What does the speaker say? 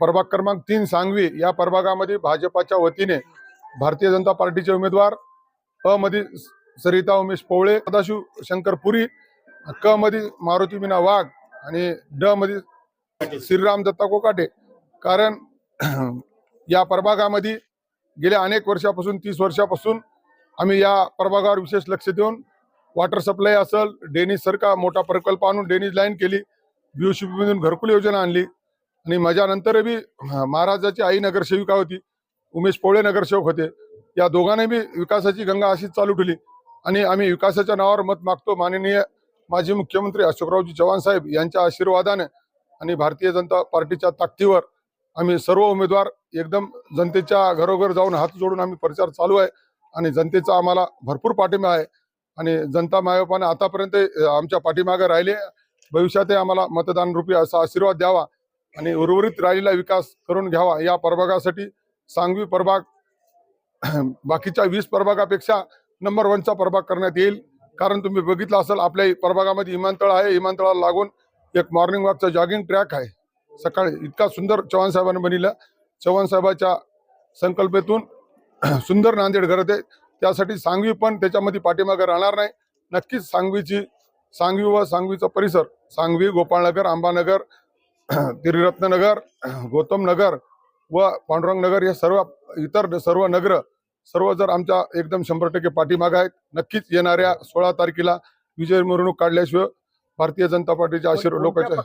प्रभाग क्रमांक तीन सांगवी या प्रभागामध्ये भाजपाच्या वतीने भारतीय जनता पार्टीचे उमेदवार अ. मध्ये सरिता उमेश पवळे सदाशिव शंकर पुरी क. मध्ये मारुती मीना वाघ आणि ड. मध्ये श्रीराम दत्ता कोकाटे. कारण या प्रभागामध्ये गेल्या अनेक वर्षापासून तीस वर्षापासून आम्ही या प्रभागावर विशेष लक्ष देऊन वॉटर सप्लाय असेल डेनिज सारखा मोठा प्रकल्प आणून डेनिज लाईन केली. बीओशिपीमधून घरकुल योजना आणली. आणि माझ्यानंतर बी महाराजाची आई नगरसेविका होती उमेश पोळे नगरसेवक होते. या दोघांनी बी विकासाची गंगा अशीच चालू ठेवली. आणि आम्ही विकासाच्या नावावर मत मागतो. माननीय माजी मुख्यमंत्री अशोकरावजी चव्हाण साहेब यांच्या आशीर्वादाने आणि भारतीय जनता पार्टीच्या ताकदीवर आम्ही सर्व उमेदवार एकदम जनतेच्या घरोघर जाऊन हात जोडून आम्ही प्रचार चालू आहे. आणि जनतेचा आम्हाला भरपूर पाठिंबा आहे. आणि जनता मायोपाने आतापर्यंत आमच्या पाठीमागे राहिले. भविष्यातही आम्हाला मतदान रूपी असा आशीर्वाद द्यावा. आणि उर्वरित राहिलेला विकास करून घ्यावा या प्रभागासाठी सांगवी प्रभाग बाकीच्या वीस प्रभागापेक्षा नंबर वनचा प्रभाग करण्यात येईल. कारण तुम्ही बघितलं असेल आपल्या प्रभागामध्ये विमानतळ आहे. विमानतळाला लागून एक मॉर्निंग वॉकचा जॉगिंग ट्रॅक आहे. सकाळी इतका सुंदर चव्हाण साहेबांनी बनवलं चव्हाण साहेबाच्या संकल्पेतून सुंदर नांदेड घडत आहे त्यासाठी सांगवी पण त्याच्यामध्ये पाठीमागे राहणार नाही. नक्कीच सांगवीची सांगवी व सांगवीचा परिसर सांगवी गोपाळनगर आंबानगर त्रिरत्ननगर गौतम नगर व पांडुरंग नगर हे सर्व इतर सर्व नगर सर्व जर आमच्या एकदम शंभर टक्के पाठीमागे आहेत नक्कीच येणाऱ्या सोळा तारखेला विजय मिरवणूक काढल्याशिवाय भारतीय जनता पार्टीच्या आशीर्वाद लोकांच्या